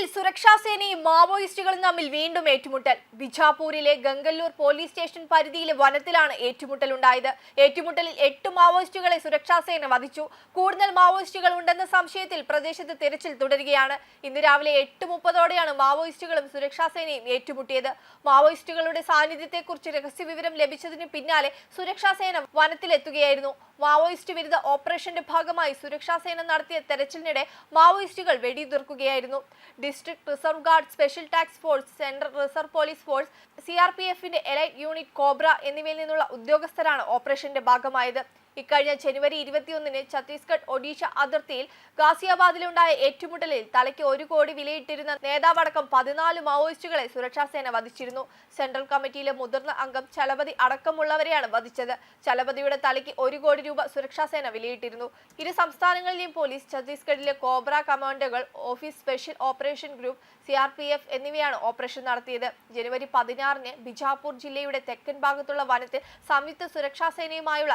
ഛത്തീസ്ഗഡിൽ സുരക്ഷാ സേനയും മാവോയിസ്റ്റുകളും തമ്മിൽ വീണ്ടും ഏറ്റുമുട്ടൽ. ബിജാപൂരിലെ ഗംഗല്ലൂർ പോലീസ് സ്റ്റേഷൻ പരിധിയിലെ വനത്തിലാണ് ഏറ്റുമുട്ടൽ ഉണ്ടായത്. ഏറ്റുമുട്ടലിൽ എട്ട് മാവോയിസ്റ്റുകളെ സുരക്ഷാ സേന വധിച്ചു. കൂടുതൽ മാവോയിസ്റ്റുകൾ ഉണ്ടെന്ന സംശയത്തിൽ പ്രദേശത്ത് തിരച്ചിൽ തുടരുകയാണ്. ഇന്ന് രാവിലെ എട്ട് മുപ്പതോടെയാണ് മാവോയിസ്റ്റുകളും സുരക്ഷാ സേനയും ഏറ്റുമുട്ടിയത്. മാവോയിസ്റ്റുകളുടെ സാന്നിധ്യത്തെക്കുറിച്ച് രഹസ്യ വിവരം ലഭിച്ചതിന് പിന്നാലെ സുരക്ഷാ സേന വനത്തിലെത്തുകയായിരുന്നു. മാവോയിസ്റ്റ് വിരുദ്ധ ഓപ്പറേഷന്റെ ഭാഗമായി സുരക്ഷാസേന നടത്തിയ തെരച്ചിലിനിടെ മാവോയിസ്റ്റുകൾ വെടിയുതിർക്കുകയായിരുന്നു. District reserve guard special tax force central reserve police force C R P എഫിന്റെ എലൈറ്റ് യൂണിറ്റ് കോബ്ര എന്നിവയിൽ നിന്നുള്ള ഉദ്യോഗസ്ഥരാണ് ഓപ്പറേഷന്റെ ഭാഗമായത്. ഇക്കഴിഞ്ഞ ജനുവരി ഇരുപത്തിയൊന്നിന് ഛത്തീസ്ഗഡ് ഒഡീഷ അതിർത്തിയിൽ ഗാസിയാബാദിലുണ്ടായ ഏറ്റുമുട്ടലിൽ തലയ്ക്ക് ഒരു കോടി വിലയിട്ടിരുന്ന നേതാവടക്കം പതിനാല് മാവോയിസ്റ്റുകളെ സുരക്ഷാസേന വധിച്ചിരുന്നു. സെൻട്രൽ കമ്മിറ്റിയിലെ മുതിർന്ന അംഗം ചലപതി അടക്കമുള്ളവരെയാണ് വധിച്ചത്. ചലപതിയുടെ തലയ്ക്ക് ഒരു കോടി രൂപ സുരക്ഷാസേന വിലയിട്ടിരുന്നു. ഇരു സംസ്ഥാനങ്ങളിലെയും പോലീസ് ഛത്തീസ്ഗഡിലെ കോബ്ര കമാൻഡോകൾ office special operation group C R P F എന്നിവയാണ് ഓപ്പറേഷൻ നടത്തിയത്. ജനുവരി പതിനാറിന് ബിജാപൂർ ജില്ലയുടെ തെക്കൻ ഭാഗത്തുള്ള വനത്തിൽ സംയുക്ത സുരക്ഷാ സേനയുമായുള്ള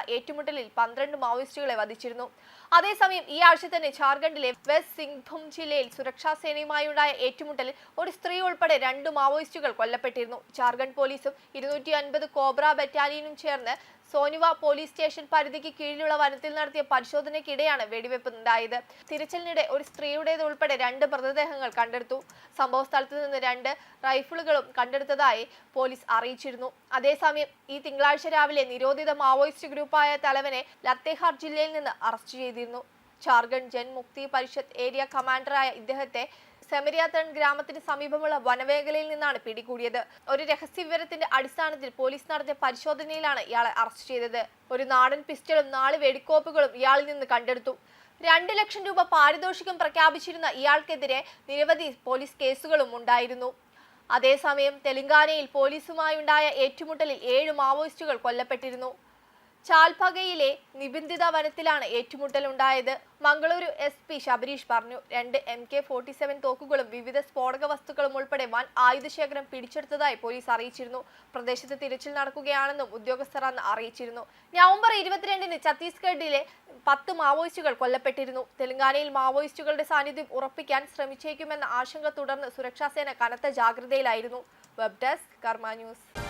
പന്ത്രണ്ട് മാവോയിസ്റ്റുകളെ വധിച്ചിരുന്നു. അതേസമയം ഈ ആഴ്ച തന്നെ ജാർഖണ്ഡിലെ വെസ്റ്റ് സിംഗ്ഭും ജില്ലയിൽ സുരക്ഷാ സേനയുമായുണ്ടായ ഏറ്റുമുട്ടലിൽ ഒരു സ്ത്രീ ഉൾപ്പെടെ രണ്ട് മാവോയിസ്റ്റുകൾ കൊല്ലപ്പെട്ടിരുന്നു. ജാർഖണ്ഡ് പോലീസും ഇരുന്നൂറ്റി അൻപത് കോബ്ര ബറ്റാലിയനും ചേർന്ന് സോനുവ പോലീസ് സ്റ്റേഷൻ പരിധിക്ക് കീഴിലുള്ള വനത്തിൽ നടത്തിയ പരിശോധനയ്ക്കിടെയാണ് വെടിവെപ്പ് ഉണ്ടായത് തിരച്ചിലിനിടെ ഒരു സ്ത്രീയുടേത് ഉൾപ്പെടെ രണ്ട് മൃതദേഹങ്ങൾ കണ്ടെടുത്തു. സംഭവ സ്ഥലത്ത് നിന്ന് രണ്ട് റൈഫിളുകളും കണ്ടെടുത്തതായി പോലീസ് അറിയിച്ചിരുന്നു. അതേസമയം ഈ തിങ്കളാഴ്ച രാവിലെ നിരോധിത മാവോയിസ്റ്റ് ഗ്രൂപ്പായ തലവനെ ലത്തേഹാർ ജില്ലയിൽ നിന്ന് അറസ്റ്റ് ചെയ്തിരുന്നു. ജാർഖണ്ഡ് ജൻമുക്തി പരിഷത്ത് ഏരിയ കമാൻഡറായ ഇദ്ദേഹത്തെ സെമരിയാത്തൺ ഗ്രാമത്തിന് സമീപമുള്ള വനമേഖലയിൽ നിന്നാണ് പിടികൂടിയത്. ഒരു രഹസ്യ വിവരത്തിന്റെ അടിസ്ഥാനത്തിൽ പോലീസ് നടത്തിയ പരിശോധനയിലാണ് ഇയാളെ അറസ്റ്റ് ചെയ്തത്. ഒരു നാടൻ പിസ്റ്റളും നാല് വെടിക്കോപ്പുകളും ഇയാളിൽ നിന്ന് കണ്ടെടുത്തു. രണ്ട് ലക്ഷം രൂപ പാരിതോഷികം പ്രഖ്യാപിച്ചിരുന്ന ഇയാൾക്കെതിരെ നിരവധി പോലീസ് കേസുകളും ഉണ്ടായിരുന്നു. അതേസമയം തെലങ്കാനയിൽ പോലീസുമായുണ്ടായ ഏറ്റുമുട്ടലിൽ ഏഴ് മാവോയിസ്റ്റുകൾ കൊല്ലപ്പെട്ടിരുന്നു. ചാൽപകയിലെ നിബന്ധിത വനത്തിലാണ് ഏറ്റുമുട്ടൽ ഏറ്റുമുട്ടലുണ്ടായത്. മംഗളൂരു എസ് പി ശബരീഷ് പറഞ്ഞു രണ്ട് എം കെ ഫോർട്ടി സെവൻ തോക്കുകളും വിവിധ സ്ഫോടക വസ്തുക്കളും ഉൾപ്പെടെ വൻ ആയുധശേഖരം പിടിച്ചെടുത്തതായി പോലീസ് അറിയിച്ചിരുന്നു. പ്രദേശത്ത് തിരച്ചിൽ നടക്കുകയാണെന്നും ഉദ്യോഗസ്ഥർ അന്ന് അറിയിച്ചിരുന്നു. നവംബർ ഇരുപത്തിരണ്ടിന് ഛത്തീസ്ഗഡിലെ പത്ത് മാവോയിസ്റ്റുകൾ കൊല്ലപ്പെട്ടിരുന്നു. തെലങ്കാനയിൽ മാവോയിസ്റ്റുകളുടെ സാന്നിധ്യം ഉറപ്പിക്കാൻ ശ്രമിച്ചേക്കുമെന്ന ആശങ്ക തുടർന്ന് സുരക്ഷാസേന കനത്ത ജാഗ്രതയിലായിരുന്നു. Web desk Karma news.